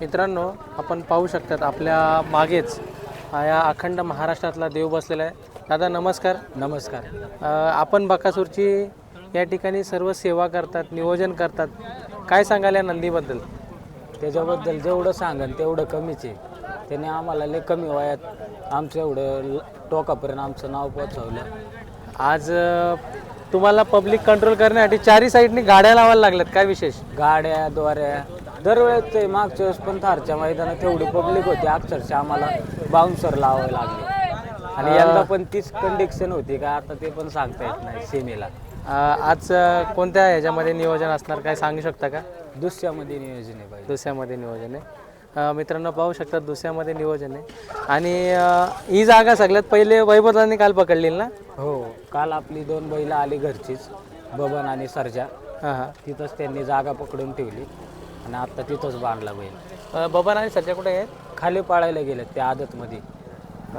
मित्रांनो आपण पाहू शकतात आपल्या मागेच या अखंड महाराष्ट्रातला देव बसलेला आहे. दादा नमस्कार. नमस्कार. आपण बकासूरची या ठिकाणी सर्व सेवा करतात नियोजन करतात. काय सांगाल या नंदीबद्दल? त्याच्याबद्दल जेवढं सांगन तेवढं कमीच आहे. त्याने आम्हाला लय कमी वयात आमचं एवढं ल- टोकापर्यंत आमचं नाव पोचवलं आज तुम्हाला पब्लिक कंट्रोल करण्यासाठी चारही साईडनी गाड्या लावायला लागल्यात काय विशेष? गाड्या द्वाऱ्या दरवेळेस ते मागच्या वेळेस पण थारच्या मैदानात तेवढी पब्लिक होती. अक्षरशः आम्हाला बाउन्सर लावावे लागले. आणि यंदा पण तीच कंडिक्शन होती का आता ते पण सांगता येत नाही सेमीला. अ, आज अ, कोणत्या ह्याच्यामध्ये नियोजन असणार काय सांगू शकता का? दुसऱ्यामध्ये नियोजन आहे पाहिजे दुसऱ्यामध्ये नियोजन आहे. अ, मित्रांनो पाहू शकतात दुसऱ्यामध्ये नियोजन आहे. आणि अ, ही जागा सगळ्यात पहिले वैभवतांनी काल पकडलेली ना? हो काल आपली दोन बैलं आली घरचीच बबन आणि सरजा. हां हां. तिथंच त्यांनी जागा पकडून ठेवली. आणि आता तिथंच बांधला बैल. अ, बबन आणि सध्या कुठे आहेत? खाली पाळायला गेले त्या आदतमध्ये. अ,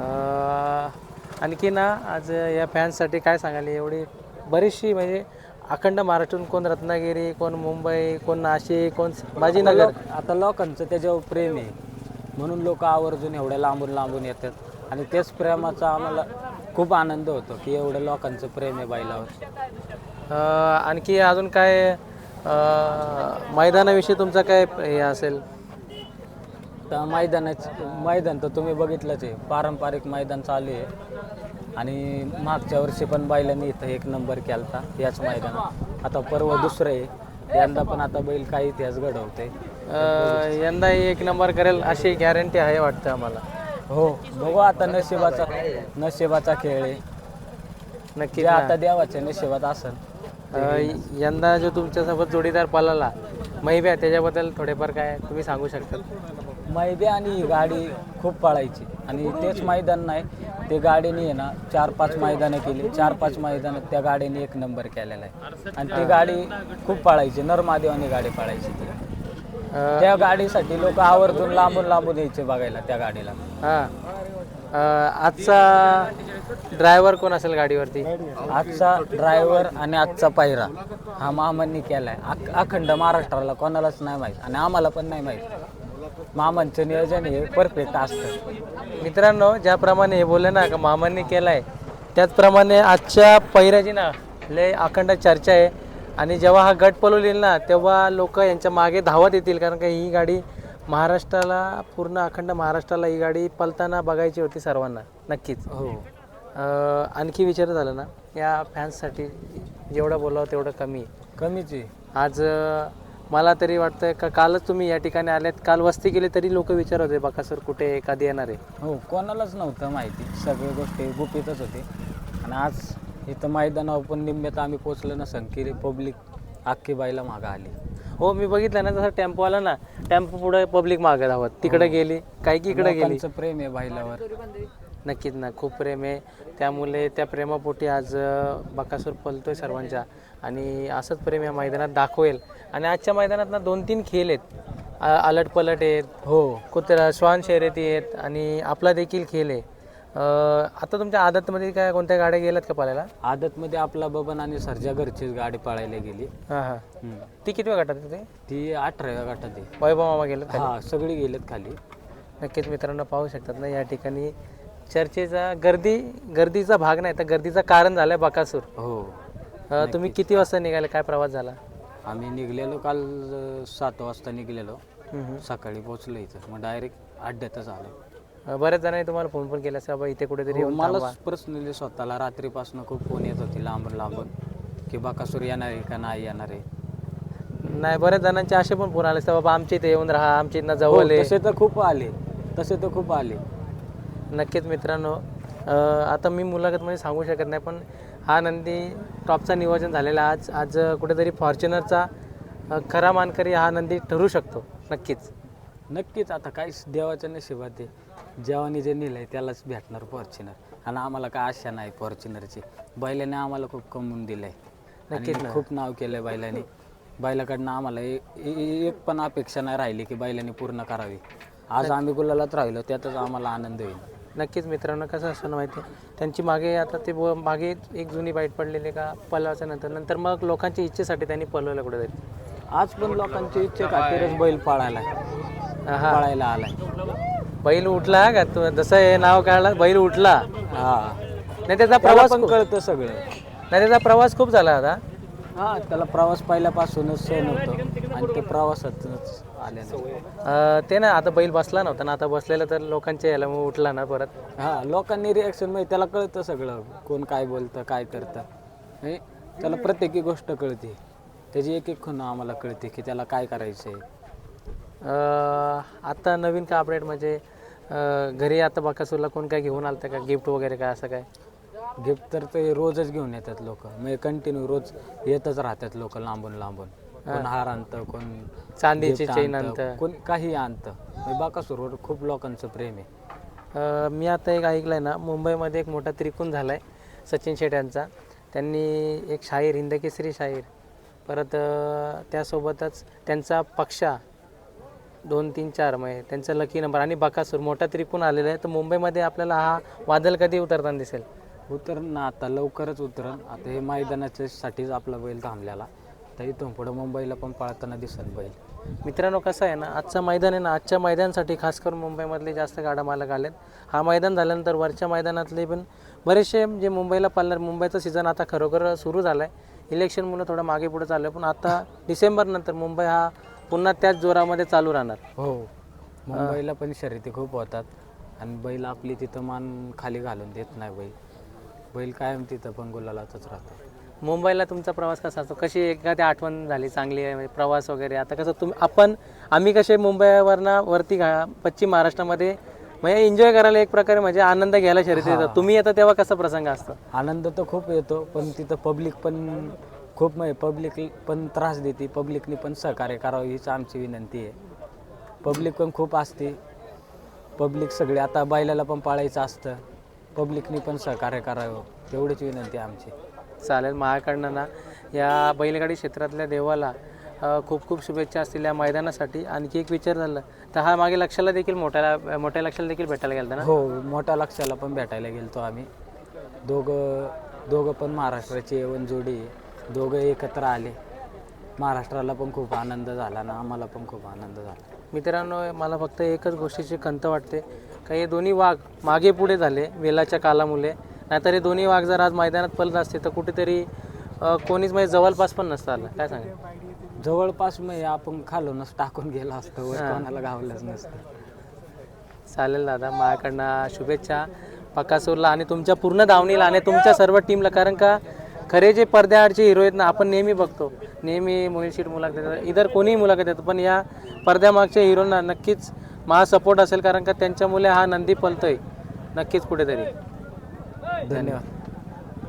आणखी ना आज या फॅन्ससाठी काय सांगाली? एवढी बरीचशी म्हणजे अखंड महाराष्ट्रातून कोण रत्नागिरी कोण मुंबई कोण नाशिक कोण बाजीनगर? लोक- आता लोकांचं त्याच्यावर प्रेम आहे. म्हणून लोक आवर्जून एवढ्या लांबून लांबून येतात. आणि तेच प्रेमाचा आम्हाला खूप आनंद होतो की एवढं लोकांचं प्रेम आहे बैलावर. अ, आणखी अजून काय मैदानाविषयी तुमचं काय हे असेल? तर मैदानाच मैदान तर तुम्ही बघितलंच आहे. पारंपरिक मैदान चालू आहे. आणि मागच्या वर्षी पण बैलांनी इथं एक नंबर केलता याच मैदानात. आता पर्व दुसरं आहे. यंदा पण आता बैल काही इतिहास घडवते अ, यंदाही एक नंबर करेल अशी गॅरंटी आहे वाटतं आम्हाला. हो बघू आता नशिबाचा नशिबाचा खेळ आहे. नक्की आता देवाच्या नशिबात असेल. अ, यंदा जो तुमच्यासोबत जोडीदार पळाला मैब्या त्याच्याबद्दल थोडेफार काय तुम्ही सांगू शकता? मैदे आणि ही गाडी खूप पळायची. आणि तेच मैदान नाही ते गाडीने आहे ना चार पाच मैदानं केली. चार पाच मैदानात त्या गाडीने एक नंबर केलेला आहे. आणि ती गाडी खूप पळायची नरमादेवानी गाडी पळायची ती. त्या गाडीसाठी लोक आवर्जून लांबून लांबून यायचे बघायला त्या गाडीला. हा. अ, आजचा ड्रायव्हर कोण असेल गाडीवरती? आजचा ड्रायव्हर आणि आजचा पायरा हा मामांनी केलाय. अख- अखंड महाराष्ट्राला कोणालाच नाही माहीत आणि आम्हाला पण नाही माहीत. मामांचं नियोजन हे परफेक्ट असतं. मित्रांनो ज्याप्रमाणे हे बोलले ना का मामांनी केलाय त्याचप्रमाणे आजच्या पैऱ्याची ना लय अखंड चर्चा आहे. आणि जेव्हा हा गट पलवलेला ना तेव्हा लोक यांच्या मागे धावत येतील कारण का ही गाडी महाराष्ट्राला पूर्ण अखंड महाराष्ट्राला ही गाडी पलताना बघायची होती सर्वांना नक्कीच. हो. आणखी विचार झालं ना या फॅन्ससाठी जेवढं बोलावं तेवढं कमी आहे. कमीच आहे. आज मला तरी वाटतं का कालच तुम्ही या ठिकाणी आलेत काल वस्ती केली तरी लोक विचारत होते बघा सर कुठे कधी येणार आहे? हो कोणालाच नव्हतं माहिती सगळ्या गोष्टी गुपितच होते. आणि आज इथं मैदानावर पण निम्म्यात आम्ही पोचलो नसन की पब्लिक अख्खी बाईला मागं आली. हो मी बघितलं ना जसं टेम्पो आला ना टेम्पो पुढे पब्लिक मागे धावत. तिकडे गेली काही की इकडे गेली. लोकांचं प्रेम आहे बाईलावर. नक्कीच ना खूप प्रेम आहे. त्यामुळे त्या प्रेमापोटी आज अं, बकासूर पलतोय सर्वांच्या. आणि असंच प्रेम या मैदानात दाखवेल. आणि आजच्या मैदानात ना दोन तीन खेळ आहेत. अलट पलट आहेत. हो. कुत्रा श्वान शर्यती आहेत. आणि आपला देखील खेळ आहे. आता तुमच्या आदतमध्ये काय कोणत्या गाड्या गेल्यात का पालायला आदतमध्ये आपला बबन आणि सरजा घरचीच गाडी पळायला गेली. हां हां. हम्म. ती किती वेळ गटात तिथे ती? अठराव्या आहे. वैभव मामा गेलं हा सगळी गेलेत खाली. नक्कीच मित्रांनो पाहू शकतात ना या ठिकाणी चर्चेचा गर्दी गर्दीचा भाग नाही तर गर्दीचं कारण झालंय बकासूर. हो. अ, तुम्ही किती वाजता निघाले? काय प्रवास झाला? आम्ही निघलेलो काल अं, सात वाजता निघलेलो. हम्म. सकाळी पोचलो इथं. मग डायरेक्ट अड्ड्यातच आलो. बऱ्याच जणांनी तुम्हाला फोन पण केला असेल, बाबा इथे कुठेतरी हो, येऊन थांबा. मलाच पर्सनली स्वतःला रात्रीपासून खूप फोन येत होती लांबून लांबून की बाकासूर येणार आहे का नाही येणार आहे नाही बऱ्याच जणांचे असे पण फोन आले बाबा आमच्या इथे येऊन राहा आमच्या इथनं हो, जवळ आहे तसे तर खूप आले तसे तर खूप आले नक्कीच मित्रांनो अ, आता मी मुलाखतमध्ये सांगू शकत नाही पण हा नंदी टॉपचा नियोजन झालेला. आज आज कुठेतरी फॉर्च्युनरचा अ, खरा मानकरी हा नंदी ठरू शकतो नक्कीच नक्कीच आता काहीच देवाच्या नशिबात आहे जेवानी जे नेलंय त्यालाच भेटणार फॉर्च्युनर. आणि आम्हाला काय आशा नाही फॉर्च्युनरची. बैलाने आम्हाला खूप कमवून दिलंय. नक्कीच आणि ना. खूप नाव केलंय बैलाने. बैलाकडनं आम्हाला ए- ए- एक पण अपेक्षा नाही राहिली की बैलाने पूर्ण करावी. आज आम्ही गुलालात राहिलो त्यातच आम्हाला आनंद होईल. नक्कीच मित्रांनो कसं असतं ना माहिती आहे? त्यांची मागे आता ते ब- मागे एक जुनी बाईट पडलेली का? पलवाच्या नंतर. नंतर मग लोकांच्या इच्छेसाठी त्यांनी पलवलं कुठेतरी आज पण लोकांची इच्छे खातीरच बैल पाळायला. आहा. पळायला आलाय. बैल उठला का? तू जसं हे नाव काढलं बैल उठला. हा. नाही त्याचा प्रवास पण खूप- कळतं सगळं. नाही त्याचा प्रवास खूप झाला आता हा त्याला प्रवास पहिल्यापासूनच सण होतो आणि ते प्रवासातूनच आलेलं अं, ते ना आता बैल बसला नव्हता ना आता बसलेला तर लोकांच्या याला मग उठला ना परत. हा लोकांनी रिॲक्शन म्हणजे त्याला कळतं सगळं. कोण काय बोलतं काय करतं. म्हणजे त्याला प्रत्येकी गोष्ट कळते. त्याची एक एक खूण आम्हाला कळते की त्याला काय करायचं आहे अं, आता नवीन का अपडेट म्हणजे घरी आता बकासूरला कोण काय घेऊन आलं का? गिफ्ट वगैरे काय असं काय? गिफ्ट तर ते रोजच घेऊन येतात लोक. म्हणजे कंटिन्यू रोज येतच राहतात लोक लांबून लांबून. कोण हार आणतं कोण चांदीची gift चेन आणतं, आणतं. कोण काही आणतं. म्हणजे बाकासूरवर खूप लोकांचं प्रेम आहे. अं, मी आता एक ऐकलं आहे ना मुंबईमध्ये एक मोठा त्रिकोण झाला आहे सचिन शेट यांचा त्यांनी एक शाहीर हिंदकेसरी शाहीर परत अं, त्यासोबतच त्यांचा पक्षा दोन तीन चार म्हणजे त्यांचा लकी नंबर आणि बकासूर मोठा त्रिकोण आलेला आहे तर मुंबईमध्ये आपल्याला हा वादल कधी उतरताना दिसेल? उतरण ना आता लवकरच उतरण आता हे मैदानाच्या साठीच आपला बैल थांबलेला. तर इथून पुढं मुंबईला पण पळताना दिसेल बैल. मित्रांनो कसं आहे ना आजचं मैदान आहे ना आजच्या मैदानासाठी खास करून मुंबईमधले जास्त गाडा मालक आलेत. हा मैदान झाल्यानंतर वरच्या मैदानातले पण बरेचसे जे मुंबईला पालणार मुंबईचं सीझन आता खरोखर सुरू झालं आहे इलेक्शनमुळे थोडं मागे पुढे चाललं आहे पण आता डिसेंबरनंतर मुंबई हा पुन्हा त्याच जोरामध्ये चालू राहणार. हो. मुंबईला पण शर्यती खूप होतात. आणि बैल आपली तिथं मान खाली घालून देत नाही बैल. बैल कायम तिथं पण गुलालातच राहतो मुंबईला तुमचा प्रवास कसा असतो? कशी एखादी आठवण झाली चांगली आहे? म्हणजे प्रवास वगैरे? आता कसं तुम्ही आपण आम्ही कसे मुंबईवरनं वरती घा पश्चिम महाराष्ट्रामध्ये म्हणजे एन्जॉय करायला एक प्रकारे म्हणजे आनंद घ्यायला शर्यती येतात तुम्ही येता तेव्हा कसा प्रसंग असतो? आनंद तर खूप येतो पण तिथं पब्लिक पण खूप म्हणजे पब्लिक पण त्रास देते. पब्लिकनी पण सहकार्य करावं हीच आमची विनंती आहे. पब्लिक पण खूप असते. पब्लिक सगळे आता बैलाला पण पाळायचं असतं. पब्लिकनी पण सहकार्य करावं. एवढीच विनंती आहे आमची. चालेल माझ्याकडनं ना. या बैलगाडी क्षेत्रातल्या देवाला खूप खूप शुभेच्छा असतील या मैदानासाठी. आणखी एक विचार झाला तर हा मागे लक्षाला देखील मोठ्या मोठ्या लक्षाला देखील भेटायला गेलता ना? हो मोठ्या लक्षाला पण भेटायला गेलतो आम्ही. दोघं दोघं पण महाराष्ट्राची येवन जोडी दोघं एकत्र आले. महाराष्ट्राला पण खूप आनंद झाला ना आम्हाला पण खूप आनंद झाला. मित्रांनो मला फक्त एकच गोष्टीची खंत वाटते. का हे दोन्ही वाघ मागे पुढे झाले वेलाच्या कालामुळे. नाहीतर हे दोन्ही वाघ जर आज मैदानात पलत असते तर कुठेतरी कोणीच म्हणजे जवळपास पण नसतं आलं. काय सांगा जवळपास मग आपण खालूनच टाकून गेला असतो कोणाला गावलंच नसतं. चालेल दादा माझ्याकडनं शुभेच्छा. पकासूरला आणि तुमच्या पूर्ण धावणीला आणि तुमच्या सर्व टीमला कारण का खरे जे पडद्याआडचे हिरो आहेत ना आपण नेहमी बघतो. नेहमी मोहित मुलाखत इतर कोणीही मुलाखत देतो पण या पडद्यामागच्या हिरोंना नक्कीच माझा सपोर्ट असेल कारण का त्यांच्यामुळे हा नंदी पलतोय. नक्कीच कुठेतरी. धन्यवाद.